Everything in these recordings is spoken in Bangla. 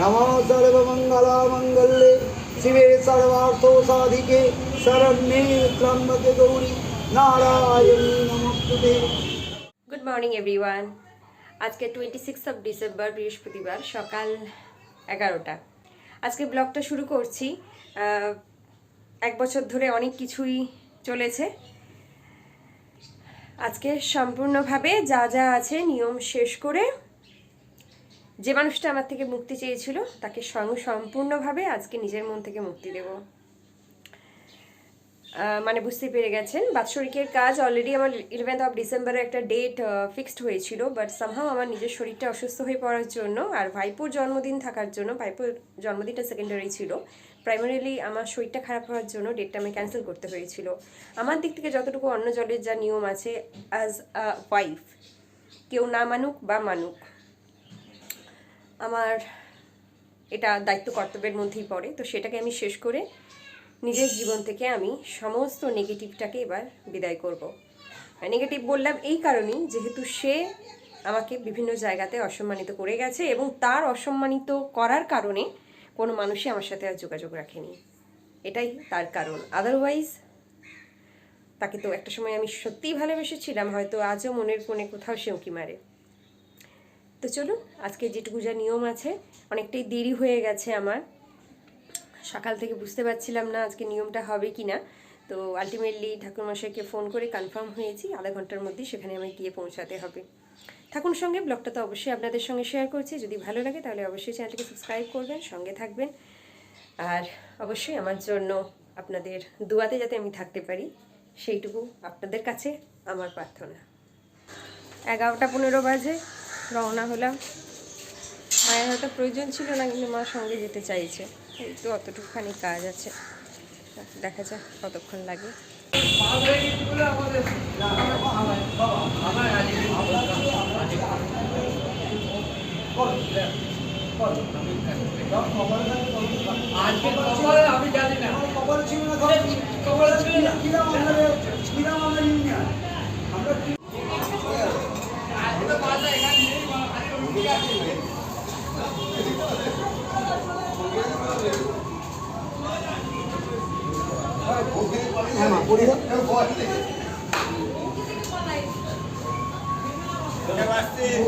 নম সর্বমঙ্গলা মঙ্গলে শিবে সর্বার্থ সাধিকে শরণ্যে ত্রম্বকে গৌরী নারায়ণী নমস্তুতে গুড মর্নিং এভরিওয়ান আজকে টোয়েন্টি সিক্স অফ ডিসেম্বর বৃহস্পতিবার, সকাল এগারোটা। আজকে ব্লগটা শুরু করছি এক বছর ধরে অনেক কিছুই চলেছে। আজকে সম্পূর্ণভাবে যা যা আছে নিয়ম শেষ করে যে মানুষটা আমার থেকে মুক্তি চেয়েছিল, তাকে সঙ্গ সম্পূর্ণভাবে আজকে নিজের মন থেকে মুক্তি দেবো। মানে বুঝতে পেরে গেছেন, বাৎসরিকের কাজ অলরেডি আমার ইলেভেন্থ অফ ডিসেম্বরে একটা ডেট ফিক্সড হয়েছিল বাট সামহাও আমার নিজের শরীরটা অসুস্থ হয়ে পড়ার জন্য আর ভাইপোর জন্মদিন থাকার জন্য, ভাইপোর জন্মদিনটা সেকেন্ডারি ছিল প্রাইমারিলি আমার শরীরটা খারাপ হওয়ার জন্য ডেটটা আমি ক্যান্সেল করতে হয়েছিল। আমার দিক থেকে যতটুকু অন্য জলের যা নিয়ম আছে অ্যাজ আ ওয়াইফ কেউ না মানুক বা মানুক আমার এটা দায়িত্ব কর্তব্যের মধ্যেই পড়ে। তো সেটাকে আমি শেষ করে নিজের জীবন থেকে আমি সমস্ত নেগেটিভটাকে এবার বিদায় করব। নেগেটিভ বললাম এই কারণেই যেহেতু সে আমাকে বিভিন্ন জায়গাতে অসম্মানিত করে গেছে এবং তার অসম্মানিত করার কারণে কোনো মানুষই আমার সাথে আর যোগাযোগ রাখেনি। এটাই তার কারণ। আদারওয়াইজ তাকে তো একটা সময় আমি সত্যিই ভালোবেসেছিলাম, হয়তো আজও মনের কোণে কোথাও সে উঁকি মারে। তো চলুন, আজকে যেটুকু যা নিয়ম আছে, অনেকটাই দেরি হয়ে গেছে আমার। সকাল থেকে বুঝতে পারছিলাম না আজকে নিয়মটা হবে কি না। তো আলটিমেটলি ঠাকুরমশাইকে ফোন করে কনফার্ম হয়েছি, আধা ঘণ্টার মধ্যেই সেখানে আমায় গিয়ে পৌঁছাতে হবে। ঠাকুর সঙ্গে ব্লগটা তো অবশ্যই আপনাদের সঙ্গে শেয়ার করছি, যদি ভালো লাগে তাহলে অবশ্যই চ্যানেলটিকে সাবস্ক্রাইব করবেন, সঙ্গে থাকবেন। আর অবশ্যই আমার জন্য আপনাদের দুয়াতে যাতে আমি থাকতে পারি, সেইটুকু আপনাদের কাছে আমার প্রার্থনা। এগারোটা পনেরো বাজে রওনা হলাম। মায়ের হয়তো প্রয়োজন ছিল না, কিন্তু মা সঙ্গে যেতে চাইছে। এই তো অতটুকুখানি কাজ আছে। দেখা যাক কতক্ষণ লাগে। আমি জানি না খবর ছিল না খবর ছিল না। কিরাম আমরা কিরাম আমরা ইউনিয়ন আমরা কি হ্যাঁ মা পড়ি দাও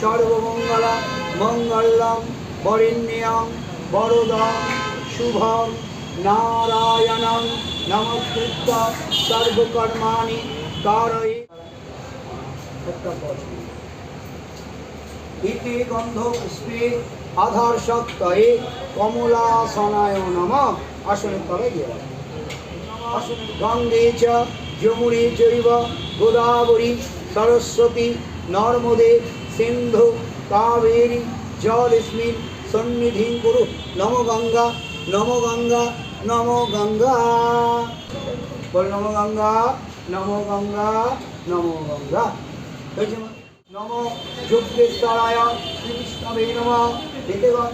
সর্বমঙ্গলা মঙ্গলম বরিণ্যম বরদম, শুভম, নারায়ণম নমস্কৃত সর্বকর্মাণি ইতি গন্ধ আধার সত্তয়ে কমলাসনায় নম। আসনে তলে গঙ্গে চ যমুনে চৈব, গোদাবরী, সরস্বতী, নর্মদে সিন্ধু, কাবেরী জলেস্মিন সন্নিধিং কুরু নম গঙ্গা নম গঙ্গা নম গঙ্গা। বল নম গঙ্গা নম গঙ্গা নম গঙ্গা? নম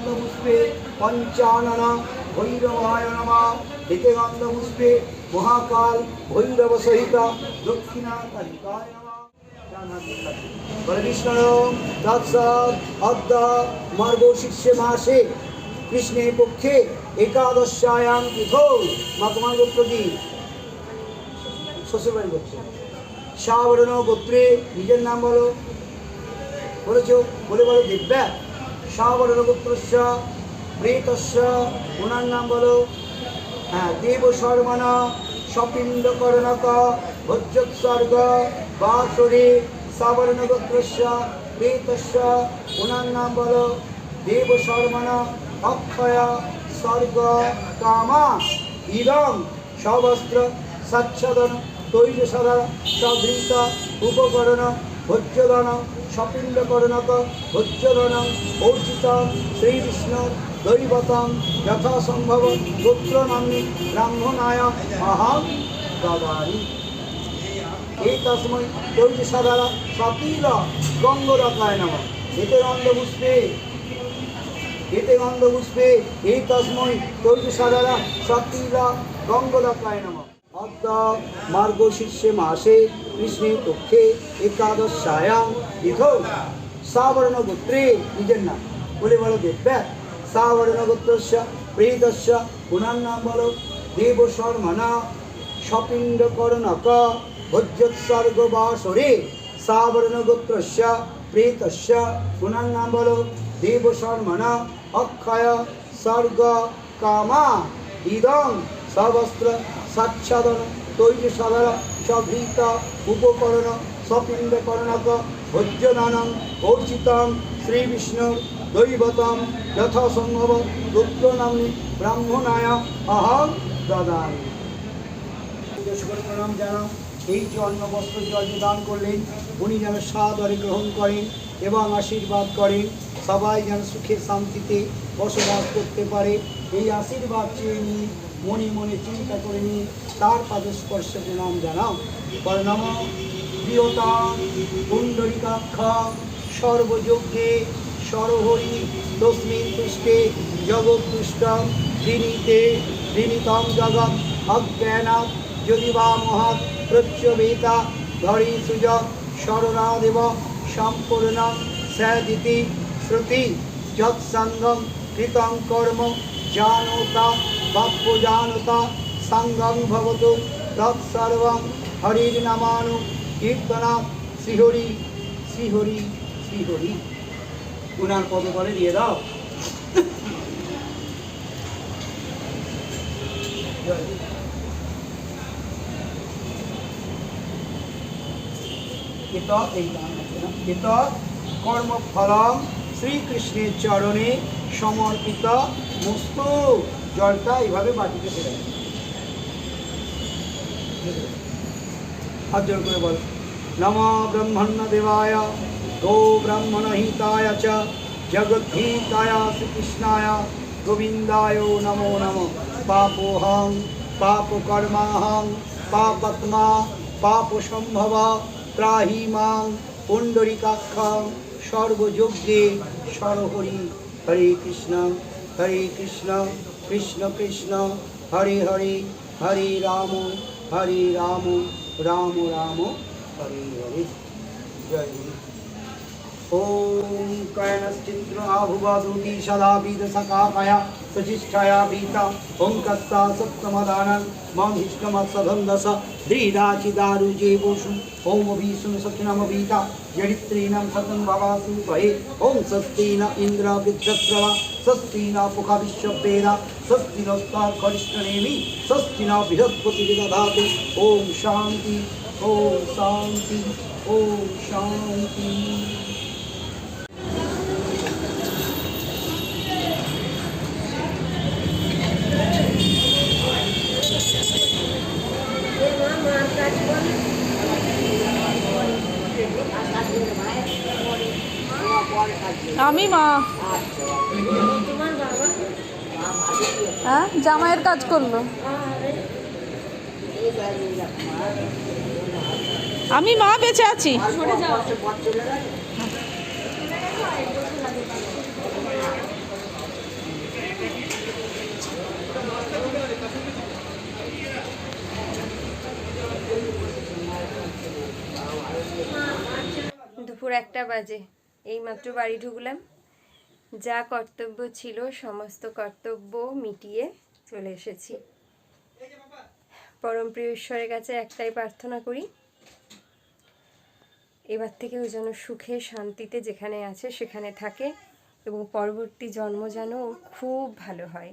পুষ্পে পঞ্চানন ভৈরবায় নম। হিতেগন্ধ পুষ্পে মহাকাল ভৈরব সহিত কৃষ্ণ তৎসৎ অদ্য মার্গশীর্ষে মাসে কৃষ্ণে পক্ষে একাদশায়াম তিথৌ, মা তোমার গোত্র কি শ্বশুরবাড়ি গোত্র। সাবরণ গোত্রে, নিজের নাম বলো। বলেছ, বলে বলো দিব্যা। সাবরণ গোত্রস্য প্রেতস্য ওনার নাম বলো। হ্যাঁ দেব শর্মণ সপিণ্ড করণক ভোজ্যোৎসর্গ বাসরে সাবরণ গোত্রস্য প্রেতস্য ওনার নাম বলো দেব শর্মণ অক্ষয়, স্বর্গ, কামা, ইদম, সবস্ত্র, সচ্ছদন, তৈজসদা, সবৃত, উপকরণ ভোজ্যদান সপিণ্ড করণক ভোজ্যদান ঔচিত শ্রীকৃষ্ণ, দৈবতম, যথাসম্ভব গোত্র নামে ব্রাহ্মণায় অহম দদামি এই তসময় দৈত্য সাধারা সতীল গঙ্গরকায় নম। এতে গন্ধপুষ্পে এতে গন্ধপুষ্পে এই তসময় দৈত্য সাধারা সতীল গঙ্গরকায় নম। অদ্য মার্গশীর্ষে মাসে কৃষ্ণের পক্ষে একাদশায়াম বিধ সাবর্ণ গোত্রে নিজের নাম বলে বলো দেব্যা সাবর্ণ গোত্রস্য প্রেতস্য পুনর নাম বলো দেব শর্মণা সপিণ্ড করণক ভোজ্যোৎসর্গ বাসরে সাবর্ণ গোত্রস্য প্রেতস্য পুনর নাম অক্ষয় স্বর্গ কামা ইদং সবস্ত্র সাচ্ছাদন তৈরি সাধার সভৃত উপকরণ সপিণ্ড করণক ভোজ্যদানং অর্চিতং শ্রীবিষ্ণু দৈবতম যথাসম্ভব রুদ্র নামনি ব্রাহ্মণায় অহং দদামি এই যে অন্ন বস্ত্র যে দান করলেন, উনি যেন সাদরে গ্রহণ করেন এবং আশীর্বাদ করেন। সবাই যেন সুখে শান্তিতে বসবাস করতে পারে। এই আশীর্বাদ চেয়ে নিয়ে, মনে মনে চিন্তা করে নিয়ে তার পাদস্পর্শে প্রণাম জানাও। প্রণাম প্রিয়তা কুণ্ডলিকাক্ষ সর্বযজ্ঞে সরহরি, তস্মিন তুষ্টে জগৎতুষ্টম ঋণীতে ঋণীতম জগৎ অজ্ঞানাৎ যদি বা মহৎ প্রচ্যবেতা ধরি সুজ সরণাদেব সম্পূর্ণ স্যাদিতি শ্রুতি যৎসঙ্গম কৃতং কর্ম জানতা বাপ্য জানতা সঙ্গম ভবতু তৎসর্বং হরির নামানু কীর্তনা শ্রীহরি শ্রীহরি শ্রীহরি উনার পদতলে দিয়ে দাও। এত এই? এত কর্মফলম, শ্রীকৃষ্ণের চরণে সমর্পিত মস্ত জলটা এইভাবে বাটিতে ফেলে। হাত জোর করে বল নম ব্রহ্মণ্য দেবায়, গো ব্রাহ্মণ হিতায় চ জগদ্ধিতায় শ্রীকৃষ্ণায়, গোবিন্দায় নমো নম পাপোহং, পাপকর্মাহং, পাপাত্মা পাপ সম্ভব ত্রাহি মাং সর্বযজ্ঞে সরহরি হরে কৃষ্ণ হরে কৃষ্ণ কৃষ্ণ কৃষ্ণ, হরে হরে হরে রাম হরে রাম রাম রাম, হরে হরে। জয় ॐ कयनश्चित्र आभुवदूति सदा विदसकाकया सचिष्ठया भीता ॐ कस्ता सप्तमदानं महिष्टमत्सधन्दस द्रीडाचिदारुजेवोषु ॐ विष्णु सखिनमभीता जडित्रीणं सतं भवासु भये ॐ स्वस्ति न इन्द्र वृद्धस्रवा स्वस्ति न पुखविश्ववेदा स्वस्ति नस्तार्करिष्ठनेमि स्वस्ति न बृहस्पतिर्दधाति ॐ शान्ति ॐ शान्ति ॐ शान्ति মা? হ্যাঁ জামাইয়ের কাজ করল। আমি মা বেঁচে আছি। দুপুর একটা বাজে। এইমাত্র বাড়ি ঢুকলাম। যা কর্তব্য ছিল, সমস্ত কর্তব্য মিটিয়ে চলে এসেছি। পরম প্রিয় ঈশ্বরের কাছে একটাই প্রার্থনা করি, এবার থেকে ও যেন সুখে, শান্তিতে যেখানে আছে সেখানে থাকে এবং পরবর্তী জন্ম যেন খুব ভালো হয়।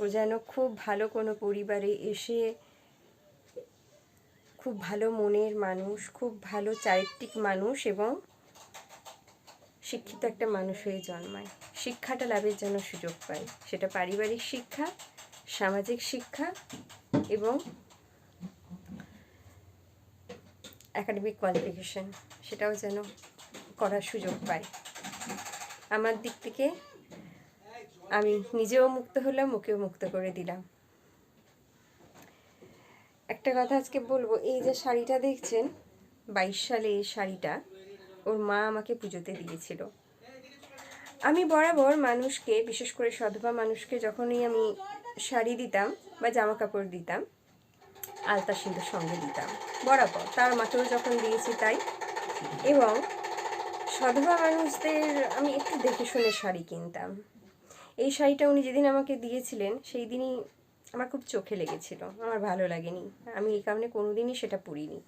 ও যেন খুব ভালো কোনো পরিবারে এসে খুব ভালো মনের মানুষ, খুব ভালো চারিত্রিক মানুষ এবং শিক্ষিত একটা মানুষ হয়ে জন্মায়। শিক্ষাটা লাভের জন্য সুযোগ পায়। সেটা পারিবারিক শিক্ষা, সামাজিক শিক্ষা এবং একাডেমিক কোয়ালিফিকেশান সেটাও যেন করার সুযোগ পায়। আমার দিক থেকে আমি নিজেও মুক্ত হলাম, ওকেও মুক্ত করে দিলাম। একটা কথা আজকে বলব, এই যে শাড়িটা দেখছেন, বাইশ সালে এই শাড়িটা ওর মা আমাকে পুজোতে দিয়েছিল। আমি বরাবর মানুষকে, বিশেষ করে সধবা মানুষকে যখনই আমি শাড়ি দিতাম বা জামা কাপড় দিতাম, আলতা সিঁদুর সঙ্গে দিতাম, বরাবর। তার মাকেও যখন দিয়েছি তাই। এবং সধবা মানুষদের আমি একটু দেখে শুনে শাড়ি কিনতাম। এই শাড়িটা উনি যেদিন আমাকে দিয়েছিলেন, সেই দিনই আমার খুব চোখে লেগেছিল। আমার ভালো লাগেনি। আমি এই কারণে কোনোদিনই সেটা পরিনি।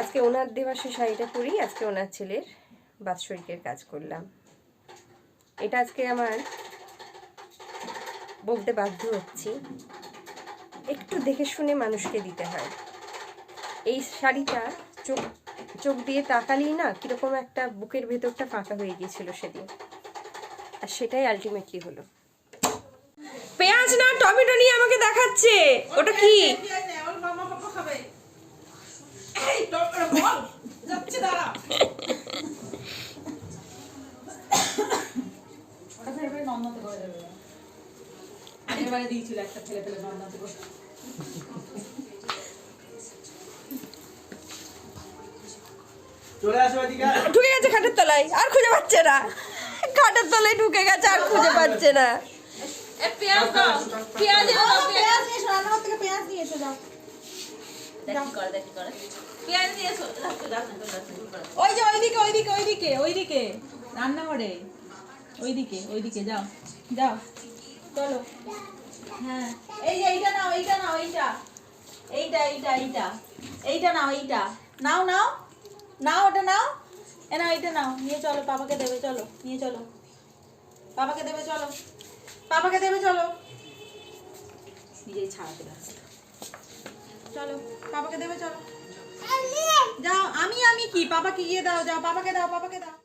আজকে ওনার দেওয়া সে শাড়িটা পরি আজকে ওনার ছেলের বাৎসরিকের কাজ করলাম। এটা আজকে আমার বলতে বাধ্য হচ্ছি, একটু দেখে শুনে মানুষকে দিতে হয়। এই শাড়িটা চোখ চোখ দিয়ে তাকালেই না কীরকম একটা বুকের ভেতরটা ফাঁকা হয়ে গিয়েছিল সেদিন। আর সেটাই আলটিমেটলি হলো। পেঁয়াজ না টমেটো নিয়ে আমাকে দেখাচ্ছে, ওটা কি ওর মামা পাপা খাবে এই টমেটো বল যাচ্ছে দাঁড়া ওটা ফের ফের নন্দনতে করে দেবে আগেরবারে করে চলে আসো এদিকে। ঢুকে গেছে খাটের তলায় আর খুঁজে পাচ্ছে না। খাটের তলায় ঢুকে গেছে আর খুঁজে পাচ্ছে না। পেঁয়াজ দাও। পেঁয়াজ পেঁয়াজ। নিয়ে এসো থেকে পেঁয়াজ নিয়ে যাও। পেঁয়াজ দিয়ে ওই যে ওইদিকে ওইদিকে ওইদিকে ওইদিকে। রান্নাঘরে। ওইদিকে ওইদিকে যাও যাও। চলো। হ্যাঁ এই যে এইটা নাও এইটা নাও, এইটা। এইটা এইটা এইটা। এইটা নাও এইটা। নাও নাও। নাও ওটা নাও। এ নাও নিয়ে চলো দেবে, চলো। নিয়ে চলো। দেবে চলো। দেবে, চলো। চলো দেবে, চলো। যাও, আমি আমি কি? পাপাকে গিয়ে দাও, যাও, পাপাকে দাও পাপাকে দাও।